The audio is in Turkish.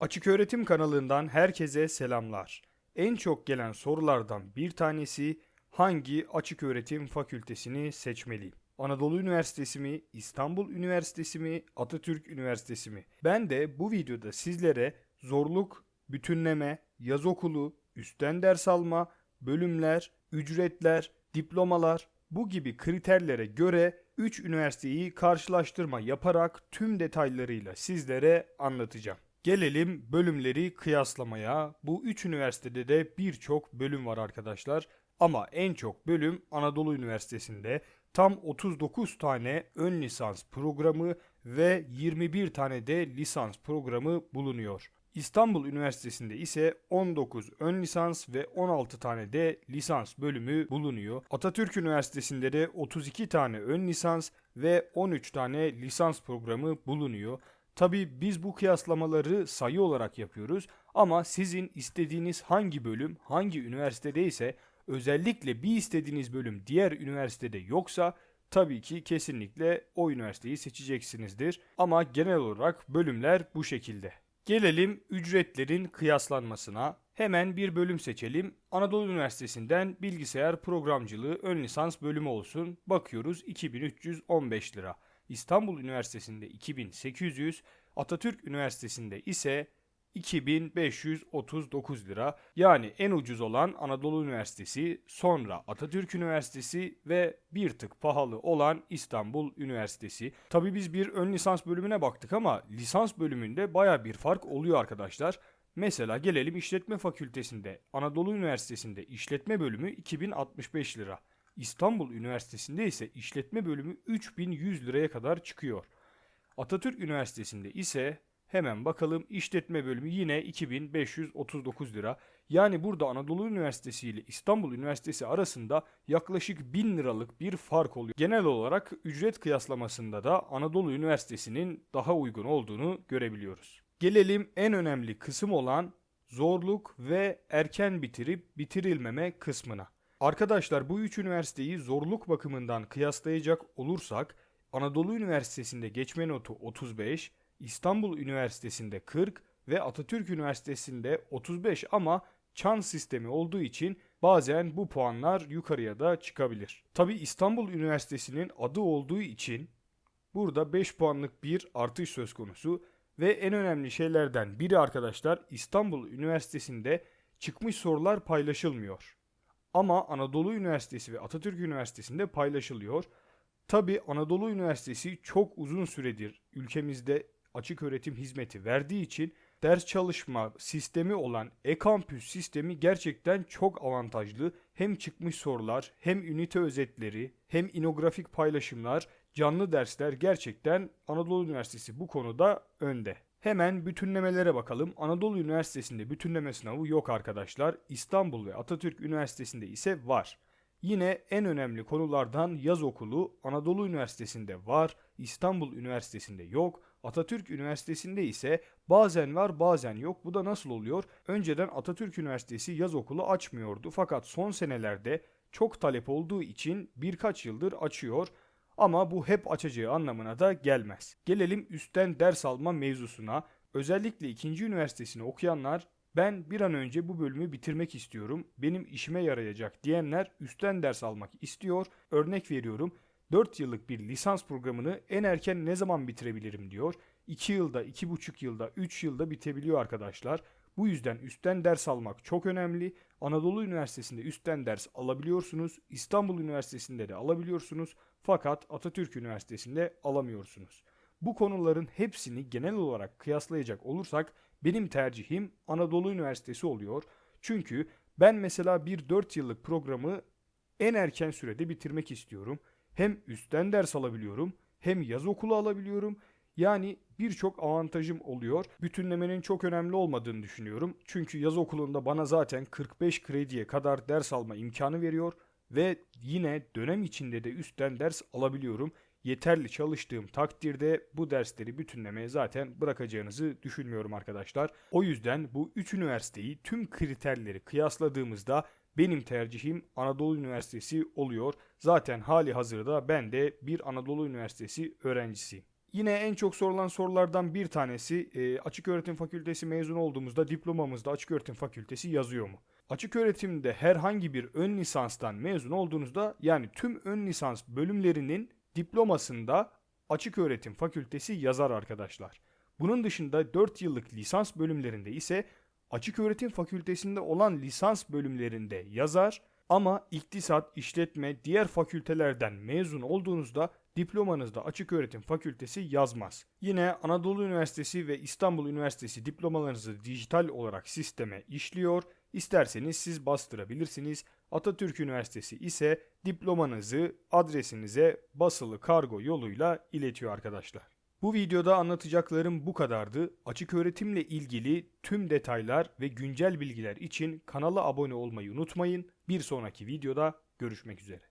Açık Öğretim kanalından herkese selamlar. En çok gelen sorulardan bir tanesi hangi açık öğretim fakültesini seçmeliyim? Anadolu Üniversitesi mi, İstanbul Üniversitesi mi, Atatürk Üniversitesi mi? Ben de bu videoda sizlere zorluk, bütünleme, yaz okulu, üstten ders alma, bölümler, ücretler, diplomalar bu gibi kriterlere göre 3 üniversiteyi karşılaştırma yaparak tüm detaylarıyla sizlere anlatacağım. Gelelim bölümleri kıyaslamaya. Bu 3 üniversitede de birçok bölüm var arkadaşlar. Ama en çok bölüm Anadolu Üniversitesi'nde. Tam 39 tane ön lisans programı ve 21 tane de lisans programı bulunuyor. İstanbul Üniversitesi'nde ise 19 ön lisans ve 16 tane de lisans bölümü bulunuyor. Atatürk Üniversitesi'nde de 32 tane ön lisans ve 13 tane lisans programı bulunuyor. Tabi biz bu kıyaslamaları sayı olarak yapıyoruz ama sizin istediğiniz hangi bölüm hangi üniversitedeyse özellikle bir istediğiniz bölüm diğer üniversitede yoksa tabii ki kesinlikle o üniversiteyi seçeceksinizdir. Ama genel olarak bölümler bu şekilde. Gelelim ücretlerin kıyaslanmasına. Hemen bir bölüm seçelim. Anadolu Üniversitesi'nden bilgisayar programcılığı ön lisans bölümü olsun. Bakıyoruz 2315 lira. İstanbul Üniversitesi'nde 2800, Atatürk Üniversitesi'nde ise 2539 lira. Yani en ucuz olan Anadolu Üniversitesi, sonra Atatürk Üniversitesi ve bir tık pahalı olan İstanbul Üniversitesi. Tabii biz bir ön lisans bölümüne baktık ama lisans bölümünde baya bir fark oluyor arkadaşlar. Mesela gelelim işletme fakültesinde. Anadolu Üniversitesi'nde işletme bölümü 2065 lira. İstanbul Üniversitesi'nde ise işletme bölümü 3100 liraya kadar çıkıyor. Atatürk Üniversitesi'nde ise hemen bakalım işletme bölümü yine 2539 lira. Yani burada Anadolu Üniversitesi ile İstanbul Üniversitesi arasında yaklaşık 1000 liralık bir fark oluyor. Genel olarak ücret kıyaslamasında da Anadolu Üniversitesi'nin daha uygun olduğunu görebiliyoruz. Gelelim en önemli kısım olan zorluk ve erken bitirip bitirilmeme kısmına. Arkadaşlar bu üç üniversiteyi zorluk bakımından kıyaslayacak olursak Anadolu Üniversitesi'nde geçme notu 35, İstanbul Üniversitesi'nde 40 ve Atatürk Üniversitesi'nde 35 ama çan sistemi olduğu için bazen bu puanlar yukarıya da çıkabilir. Tabi İstanbul Üniversitesi'nin adı olduğu için burada 5 puanlık bir artış söz konusu ve en önemli şeylerden biri arkadaşlar İstanbul Üniversitesi'nde çıkmış sorular paylaşılmıyor. Ama Anadolu Üniversitesi ve Atatürk Üniversitesi'nde paylaşılıyor. Tabi Anadolu Üniversitesi çok uzun süredir ülkemizde açık öğretim hizmeti verdiği için ders çalışma sistemi olan e-kampüs sistemi gerçekten çok avantajlı. Hem çıkmış sorular, hem ünite özetleri, hem inografik paylaşımlar, canlı dersler gerçekten Anadolu Üniversitesi bu konuda önde. Hemen bütünlemelere bakalım. Anadolu Üniversitesi'nde bütünleme sınavı yok arkadaşlar. İstanbul ve Atatürk Üniversitesi'nde ise var. Yine en önemli konulardan yaz okulu Anadolu Üniversitesi'nde var, İstanbul Üniversitesi'nde yok, Atatürk Üniversitesi'nde ise bazen var bazen yok. Bu da nasıl oluyor? Önceden Atatürk Üniversitesi yaz okulu açmıyordu fakat son senelerde çok talep olduğu için birkaç yıldır açıyor. Ama bu hep açacağı anlamına da gelmez. Gelelim üstten ders alma mevzusuna. Özellikle ikinci üniversitesini okuyanlar ben bir an önce bu bölümü bitirmek istiyorum, benim işime yarayacak diyenler üstten ders almak istiyor. Örnek veriyorum 4 yıllık bir lisans programını en erken ne zaman bitirebilirim diyor. 2 yılda, 2,5 yılda, 3 yılda bitebiliyor arkadaşlar. Bu yüzden üstten ders almak çok önemli. Anadolu Üniversitesi'nde üstten ders alabiliyorsunuz. İstanbul Üniversitesi'nde de alabiliyorsunuz. Fakat Atatürk Üniversitesi'nde alamıyorsunuz. Bu konuların hepsini genel olarak kıyaslayacak olursak benim tercihim Anadolu Üniversitesi oluyor. Çünkü ben mesela bir 4 yıllık programı en erken sürede bitirmek istiyorum. Hem üstten ders alabiliyorum hem yaz okulu alabiliyorum. Yani birçok avantajım oluyor. Bütünlemenin çok önemli olmadığını düşünüyorum. Çünkü yaz okulunda bana zaten 45 krediye kadar ders alma imkanı veriyor ve yine dönem içinde de üstten ders alabiliyorum. Yeterli çalıştığım takdirde bu dersleri bütünlemeye zaten bırakacağınızı düşünmüyorum arkadaşlar. O yüzden bu 3 üniversiteyi tüm kriterleri kıyasladığımızda benim tercihim Anadolu Üniversitesi oluyor. Zaten hali hazırda ben de bir Anadolu Üniversitesi öğrencisiyim. Yine en çok sorulan sorulardan bir tanesi e, açık öğretim fakültesi mezun olduğumuzda diplomamızda açık öğretim fakültesi yazıyor mu? Açık öğretimde herhangi bir ön lisanstan mezun olduğunuzda yani tüm ön lisans bölümlerinin diplomasında açık öğretim fakültesi yazar arkadaşlar. Bunun dışında 4 yıllık lisans bölümlerinde ise açık öğretim fakültesinde olan lisans bölümlerinde yazar ama iktisat, işletme, diğer fakültelerden mezun olduğunuzda diplomanızda açık öğretim fakültesi yazmaz. Yine Anadolu Üniversitesi ve İstanbul Üniversitesi diplomalarınızı dijital olarak sisteme işliyor. İsterseniz siz bastırabilirsiniz. Atatürk Üniversitesi ise diplomanızı adresinize basılı kargo yoluyla iletiyor arkadaşlar. Bu videoda anlatacaklarım bu kadardı. Açık öğretimle ilgili tüm detaylar ve güncel bilgiler için kanala abone olmayı unutmayın. Bir sonraki videoda görüşmek üzere.